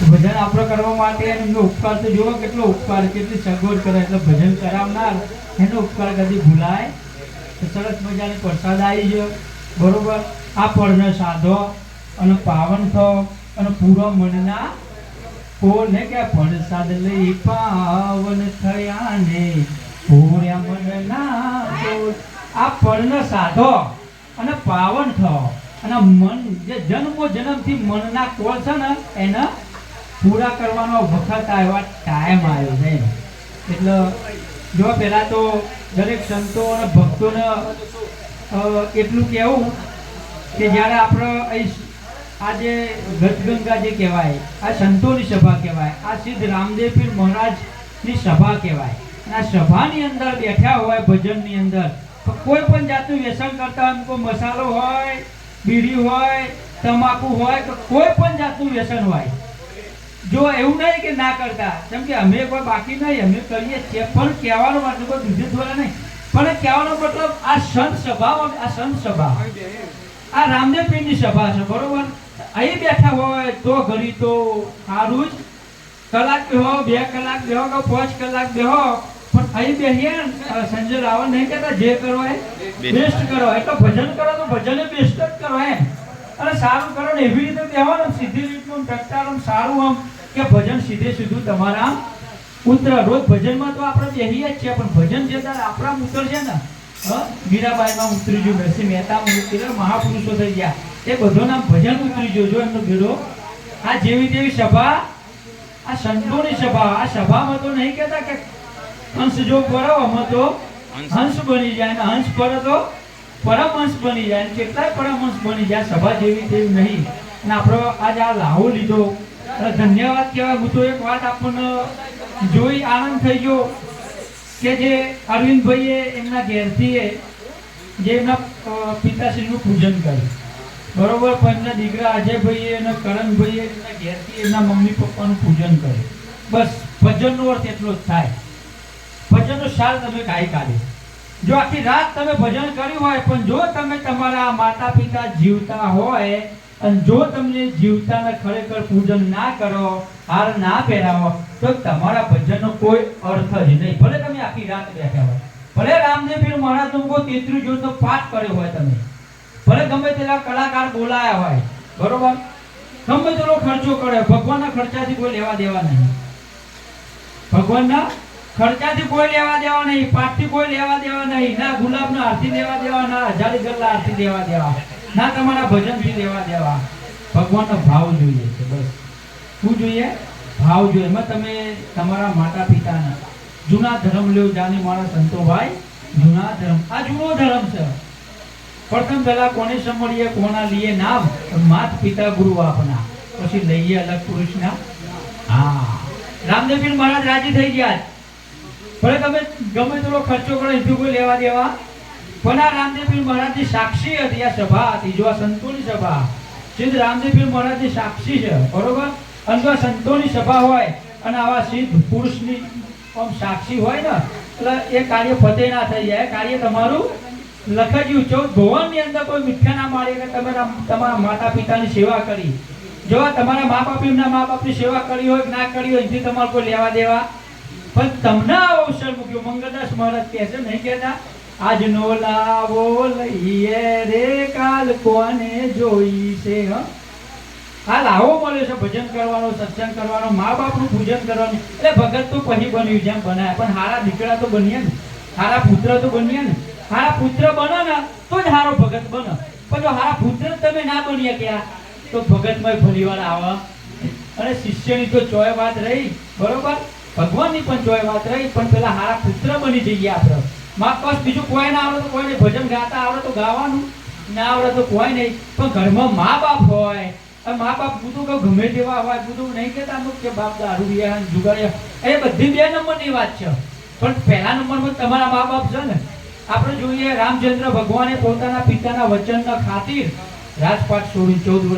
ભજન આપણે કરવા માટે એમનો ઉપકાર તો જોવો કેટલો ઉપકાર, કેટલી સગવડ કરે, એટલે ભજન કરાવનાર એનો ઉપકાર કદી ભૂલાય. સરસ મજાની પ્રસાદ આવી ગયો. બરોબર? આ પડને સાધો અને પાવન થો અને પૂરો મનના કોને કે પ્રસાદ લઈ પાવન થયા ને પૂર્યા મનના. આ પડને સાધો અને પાવન થો અને મન જે જન્મો જન્મથી મનના કોલ છે ને, એને પૂરા કરવાનો વખત આવ્યો ટાઈમ આવ્યો છે. એટલે જો પહેલાં તો દરેક સંતો અને ભક્તોને એટલું કહેવું કે જ્યારે આપણે અહીં આ જે ગજગંગા જે કહેવાય, આ સંતોની સભા કહેવાય, આ સિદ્ધ રામદેવ પીર મહારાજની સભા કહેવાય, અને આ સભાની અંદર બેઠા હોય ભજનની અંદર કોઈ પણ જાતનું વ્યસન કરતા હોય, કોઈ મસાલો હોય, બીડી હોય, તમાકુ હોય કે કોઈ પણ જાતનું વ્યસન હોય જો એવું નહીં કે ના કરતા કેમ કે અમે કોઈ બાકી નહીં અમે કરીએ છીએ પણ કહેવાનો મતલબ કોઈ દ્વારા નહીં પણ કહેવાનો મતલબ આ સંત સભા આ સંત સભા. આ રામદેવ પીરની સભા છે બરોબર? અહીં બેઠા હોય તો ઘડી તો સારું જ. કલાક બેહો બે કલાક બેહો કે પાંચ કલાક બેહો પણ અહીં બેહીએ સંજય રાવણ નહીં કહેતા જે કરો એ બેસ્ટ. કરો. એટલે ભજન કરો તો ભજન બેસ્ટ જ કરો એમ. અને સારું કરો ને એવી રીતે બેહો ને સીધી રીતનું ટકટારું સારું આમ. કે ભજન સીધે સીધું તમારા પુત્ર રોજ ભજનમાં તો આપણે બેહીએ જ છીએ પણ ભજન જે તારે આપણા ઉતરશે ને મીરાબાઈમાં ઉતરી ગયું નરસિંહ મહેતા ઉતરી મહાપુરુષો થઈ ગયા. એ બધો નામ ભજન ઉતરી ગયો જો એમનો ભેડો આ જેવી તેવી સભા આ સંતોની સભા આ સભામાં તો નહીં કહેતા કે હંસ જો કરો આમાં તો હંસ. બની જાય ને હંસ પર તો પરમહંસ બની જાય કેટલાય પરમહંસ બની જાય સભા જેવી તેવી નહીં. અને આપણો આજ આ લાહો લીધો. ધન્યવાદ કહેવાય. હું તો એક વાત આપણને જોઈ આનંદ થઈ ગયો કે જે અરવિંદભાઈએ એમના ઘેરથી જે એમના પિતાશ્રીનું પૂજન કર્યું. બરોબર, પણ એમના દીકરા અજયભાઈએ અને કરણભાઈએ એમના ઘેરથી એમના મમ્મી પપ્પાનું પૂજન કર્યું. બસ, ભજનનો અર્થ એટલો જ થાય. ભજનનો સાર તમે કાઢી. કાઢ્યો જો આખી રાત તમે ભજન કર્યું હોય, પણ જો તમે તમારા માતા પિતા જીવતા હોય અને જો તમને જીવતાને ખરેખર પૂજન ના કરો, હાર ના પહેરાવો, તો તમારા ભજનનો કોઈ અર્થ જ નહીં. ભલે તમે આખી રાત બેઠા હોય. ભલે રામદેવ પીર મહારાજનો કોઈ તેત્રી જોડનો પાઠ કર્યો હોય તમે. ભલે ગમે તેલા કલાકાર બોલાયા હોય. બરોબર? ગમે તેટલો ખર્ચો કર્યો ભગવાનના ખર્ચાથી કોઈ લેવા દેવા નહીં. ભગવાનના ખર્ચાથી કોઈ લેવા દેવા નહીં. પાઠથી કોઈ લેવા દેવા નહીં. ના ગુલાબના આરતી લેવા દેવા, ના હજારી ગલ્લા આરતી લેવા દેવા. ના તમારા ભજનથી લેવા દેવા. ભગવાનનો ભાવ જોઈએ છે, બસ. શું જોઈએ? ભાવ જોઈએ. એમાં તમે તમારા માતા પિતાના જૂના ધર્મ લ્યો જાને મારા સંતોભાઈ જૂના ધર્મ. આ જૂનો ધર્મ છે. પ્રથમ પહેલા કોને સમળીએ કોના લીએ? નામ માત પિતા ગુરુ આપના. પછી લઈએ અલગ પુરુષના. હા. રામદેવપીર મહારાજ રાજી થઈ ગયા. ભલે તમે ગમે તેટલો ખર્ચો કરો, એથી કોઈ લેવા દેવા પણ આ રામદેવપીર મહારાજની સાક્ષી હતી, આ સભા હતી, જો આ સંતોની સભા. સિદ્ધ રામદેવપીર મહારાજની સાક્ષી છે, બરોબર? અને જો સંતોની સભા હોય, અને આવા સિદ્ધ પુરુષની આમ સાક્ષી હોય ને, એટલે એ કાર્ય ફતે ના થઈ જાય. કાર્ય તમારું લખાયું ચૌદ ભુવનની અંદર કોઈ મીઠા ના મારે કે તમે તમારા માતા પિતાની સેવા કરી. જો તમારા મા બાપ એમના મા બાપની સેવા કરી હોય ના કરી હોય એથી તમારે કોઈ લેવા દેવા. પણ તમને આવો અવસર મૂક્યો. મંગળદાસ મહારાજ કહે છે, નહીં કહેતા? આજ નો લાવો લઈએ રે કાલ કોને જોઈ છે, હા? લાવો મળ્યો છે, ભજન કરવાનો, સત્સંગ કરવાનો, મા બાપનું પૂજન કરવાનું. એટલે ભગત તો પછી બન્યું જેમ બનાય. પણ હારા દીકરા તો બન્યા ને. હારા પુત્ર તો બન્યા ને. હારા પુત્ર બનો ને, તો જ હારો ભગત બનો. પણ જો હારા પુત્ર તમે ના બન્યા ક્યાં? તો ભગતમય ફરીવાર આવે અને શિષ્યની તો ચોય વાત રહી, બરોબર? ભગવાનની પણ ચોય વાત રહી, પણ પેલા હારા પુત્ર બની જઈએ આપણે. માં બસ બીજું કોઈ ના આવડે તો કોઈ નહીં ભજન ગાતા આવડે તો ગાવાનું. ના આવડે તો કોઈ નહીં. પણ ઘરમાં મા બાપ હોય મા બાપ બધું કહું ગમે તેવા હોય, બધું નહીં કહેતા અમુક કે બાપ દારૂ રહ્યા જુગાડ્યા એ બધી બે નંબરની વાત છે. પણ પહેલા નંબરમાં તમારા મા બાપ છે ને. આપણે જોઈએ રામચંદ્ર ભગવાને પોતાના પિતાના વચનના ખાतिर રાજપાટ છોડી ચૌદ